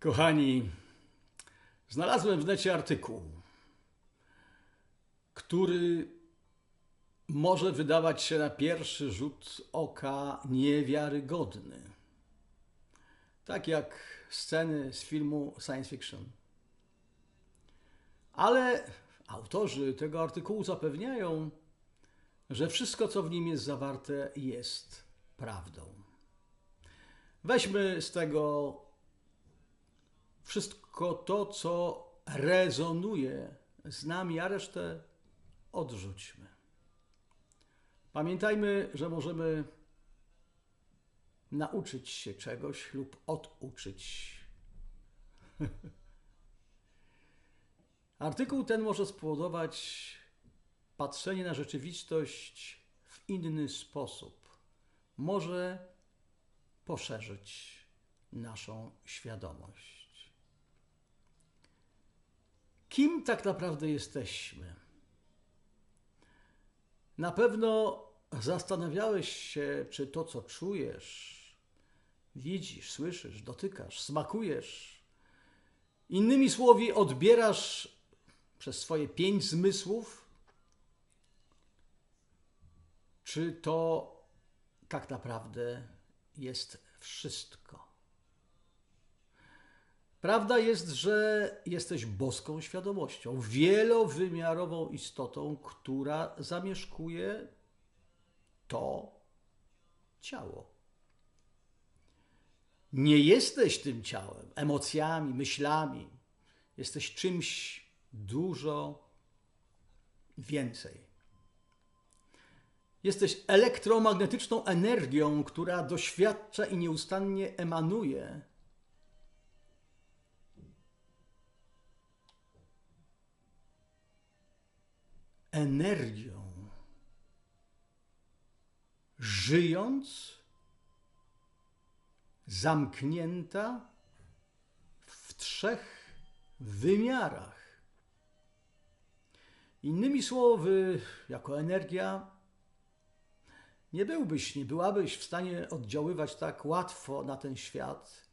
Kochani, znalazłem w necie artykuł, który może wydawać się na pierwszy rzut oka niewiarygodny. Tak jak sceny z filmu science fiction. Ale autorzy tego artykułu zapewniają, że wszystko, co w nim jest zawarte, jest prawdą. Weźmy z tego wszystko to, co rezonuje z nami, a resztę odrzućmy. Pamiętajmy, że możemy nauczyć się czegoś lub oduczyć. Artykuł ten może spowodować patrzenie na rzeczywistość w inny sposób. Może poszerzyć naszą świadomość. Kim tak naprawdę jesteśmy? Na pewno zastanawiałeś się, czy to, co czujesz, widzisz, słyszysz, dotykasz, smakujesz, innymi słowy, odbierasz przez swoje pięć zmysłów, czy to tak naprawdę jest wszystko. Prawda jest, że jesteś boską świadomością, wielowymiarową istotą, która zamieszkuje to ciało. Nie jesteś tym ciałem, emocjami, myślami. Jesteś czymś dużo więcej. Jesteś elektromagnetyczną energią, która doświadcza i nieustannie emanuje. Energią. Żyjąc, zamknięta w trzech wymiarach. Innymi słowy, jako energia nie byłbyś, nie byłabyś w stanie oddziaływać tak łatwo na ten świat,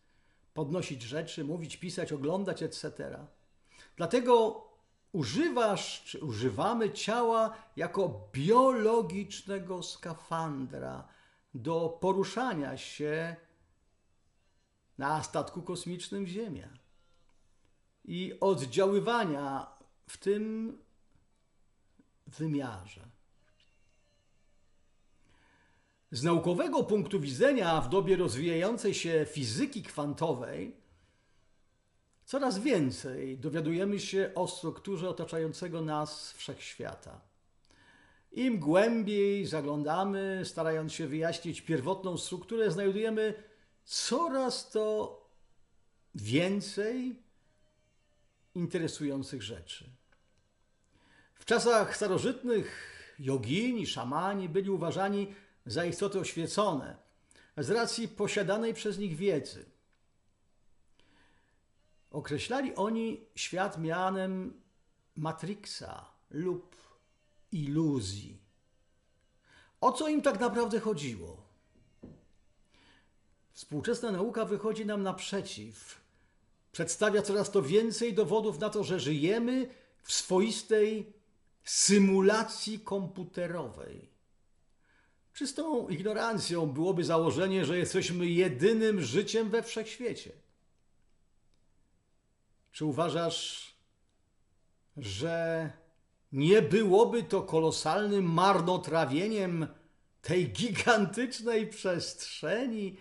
podnosić rzeczy, mówić, pisać, oglądać, etc. Dlatego używasz, czy używamy ciała jako biologicznego skafandra do poruszania się na statku kosmicznym Ziemia i oddziaływania w tym wymiarze. Z naukowego punktu widzenia, w dobie rozwijającej się fizyki kwantowej, coraz więcej dowiadujemy się o strukturze otaczającego nas wszechświata. Im głębiej zaglądamy, starając się wyjaśnić pierwotną strukturę, znajdujemy coraz to więcej interesujących rzeczy. W czasach starożytnych jogini, szamani byli uważani za istoty oświecone z racji posiadanej przez nich wiedzy. Określali oni świat mianem matrixa lub iluzji. O co im tak naprawdę chodziło? Współczesna nauka wychodzi nam naprzeciw. Przedstawia coraz to więcej dowodów na to, że żyjemy w swoistej symulacji komputerowej. Czystą ignorancją byłoby założenie, że jesteśmy jedynym życiem we wszechświecie. Czy uważasz, że nie byłoby to kolosalnym marnotrawieniem tej gigantycznej przestrzeni,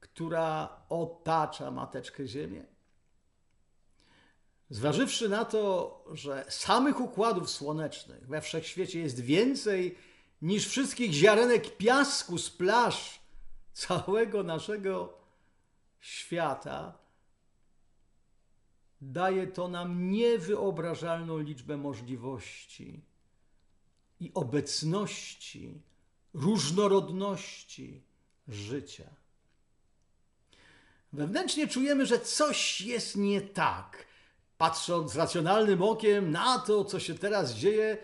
która otacza Mateczkę Ziemię? Zważywszy na to, że samych układów słonecznych we wszechświecie jest więcej niż wszystkich ziarenek piasku z plaż całego naszego świata, daje to nam niewyobrażalną liczbę możliwości i obecności, różnorodności życia. Wewnętrznie czujemy, że coś jest nie tak. Patrząc racjonalnym okiem na to, co się teraz dzieje,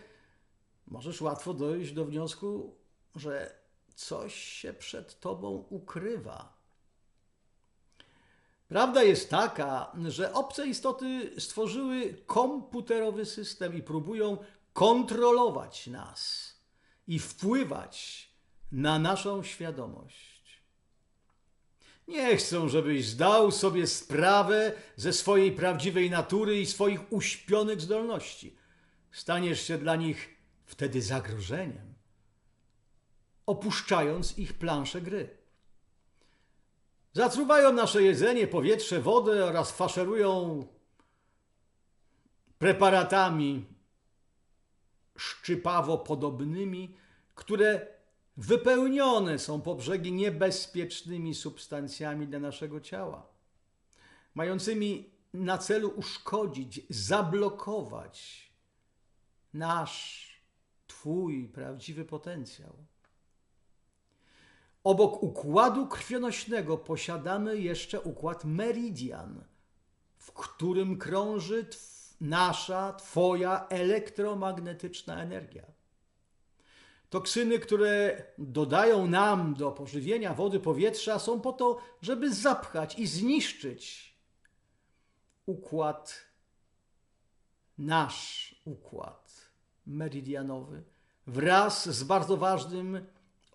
możesz łatwo dojść do wniosku, że coś się przed tobą ukrywa. Prawda jest taka, że obce istoty stworzyły komputerowy system i próbują kontrolować nas i wpływać na naszą świadomość. Nie chcą, żebyś zdał sobie sprawę ze swojej prawdziwej natury i swoich uśpionych zdolności. Staniesz się dla nich wtedy zagrożeniem, opuszczając ich planszę gry. Zatruwają nasze jedzenie, powietrze, wodę oraz faszerują preparatami szczypawo podobnymi, które wypełnione są po brzegi niebezpiecznymi substancjami dla naszego ciała, mającymi na celu uszkodzić, zablokować nasz, Twój prawdziwy potencjał. Obok układu krwionośnego posiadamy jeszcze układ meridian, w którym krąży tw nasza, Twoja elektromagnetyczna energia. Toksyny, które dodają nam do pożywienia wody, powietrza, są po to, żeby zapchać i zniszczyć układ, nasz układ meridianowy, wraz z bardzo ważnym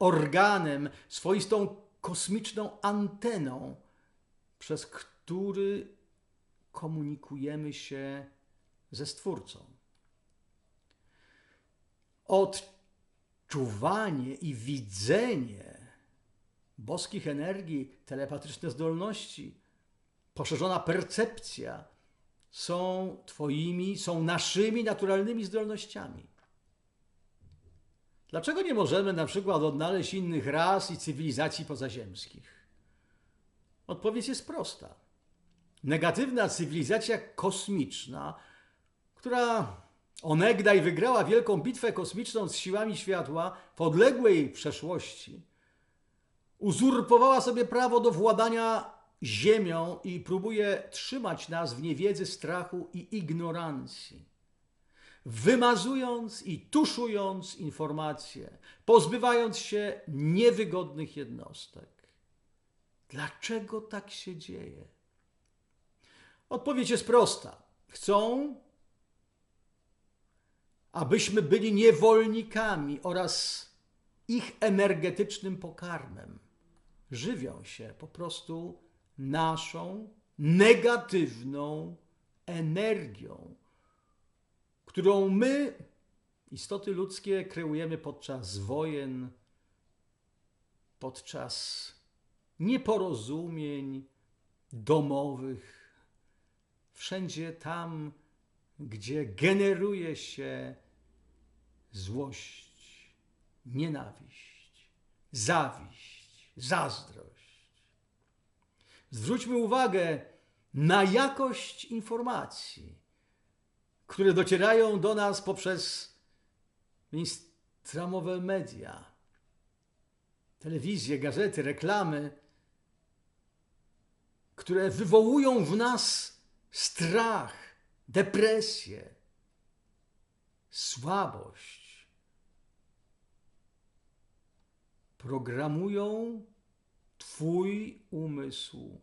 organem, swoistą kosmiczną anteną, przez który komunikujemy się ze Stwórcą. Odczuwanie i widzenie boskich energii, telepatyczne zdolności, poszerzona percepcja są Twoimi, są naszymi naturalnymi zdolnościami. Dlaczego nie możemy na przykład odnaleźć innych ras i cywilizacji pozaziemskich? Odpowiedź jest prosta. Negatywna cywilizacja kosmiczna, która onegdaj wygrała wielką bitwę kosmiczną z siłami światła w odległej przeszłości, uzurpowała sobie prawo do władania Ziemią i próbuje trzymać nas w niewiedzy, strachu i ignorancji wymazując i tuszując informacje, pozbywając się niewygodnych jednostek. Dlaczego tak się dzieje? Odpowiedź jest prosta. Chcą, abyśmy byli niewolnikami oraz ich energetycznym pokarmem. Żywią się po prostu naszą negatywną energią którą my, istoty ludzkie, kreujemy podczas wojen, podczas nieporozumień domowych, wszędzie tam, gdzie generuje się złość, nienawiść, zawiść, zazdrość. Zwróćmy uwagę na jakość informacji które docierają do nas poprzez mainstreamowe media, telewizję, gazety, reklamy, które wywołują w nas strach, depresję, słabość. Programują Twój umysł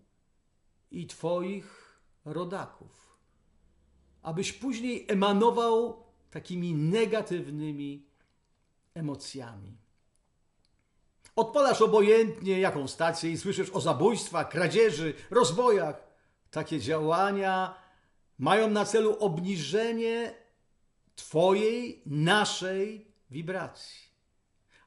i Twoich rodaków abyś później emanował takimi negatywnymi emocjami. Odpalasz obojętnie jaką stację i słyszysz o zabójstwach, kradzieży, rozbojach. Takie działania mają na celu obniżenie Twojej, naszej wibracji.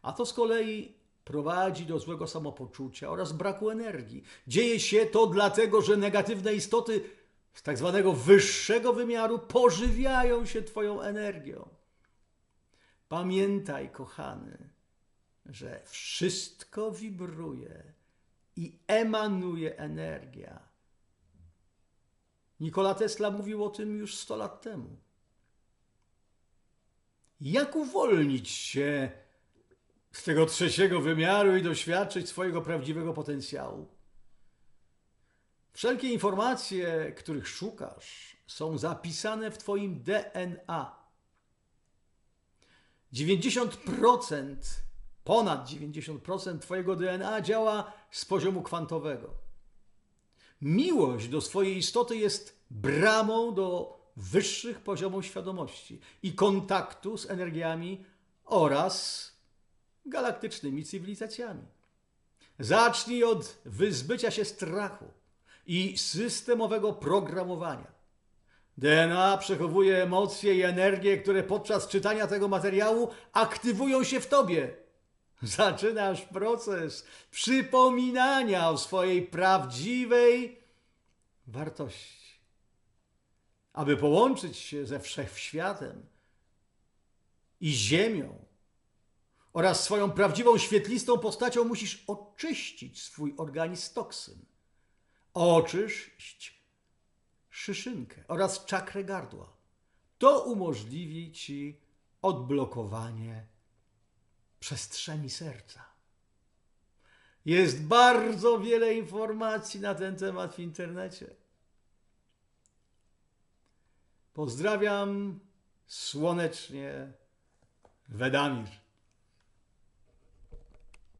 A to z kolei prowadzi do złego samopoczucia oraz braku energii. Dzieje się to dlatego, że negatywne istoty z tak zwanego wyższego wymiaru pożywiają się Twoją energią. Pamiętaj, kochany, że wszystko wibruje i emanuje energia. Nikola Tesla mówił o tym już 100 lat temu. Jak uwolnić się z tego trzeciego wymiaru i doświadczyć swojego prawdziwego potencjału? Wszelkie informacje, których szukasz, są zapisane w Twoim DNA. 90%, ponad 90% Twojego DNA działa z poziomu kwantowego. miłość do swojej istoty jest bramą do wyższych poziomów świadomości i kontaktu z energiami oraz galaktycznymi cywilizacjami. Zacznij od wyzbycia się strachu i systemowego programowania. DNA przechowuje emocje i energię, które podczas czytania tego materiału aktywują się w tobie. Zaczynasz proces przypominania o swojej prawdziwej wartości. Aby połączyć się ze wszechświatem i Ziemią oraz swoją prawdziwą świetlistą postacią, musisz oczyścić swój organizm toksyn. Oczyść szyszynkę oraz czakrę gardła. To umożliwi ci odblokowanie przestrzeni serca. Jest bardzo wiele informacji na ten temat w internecie. Pozdrawiam słonecznie Wedamir.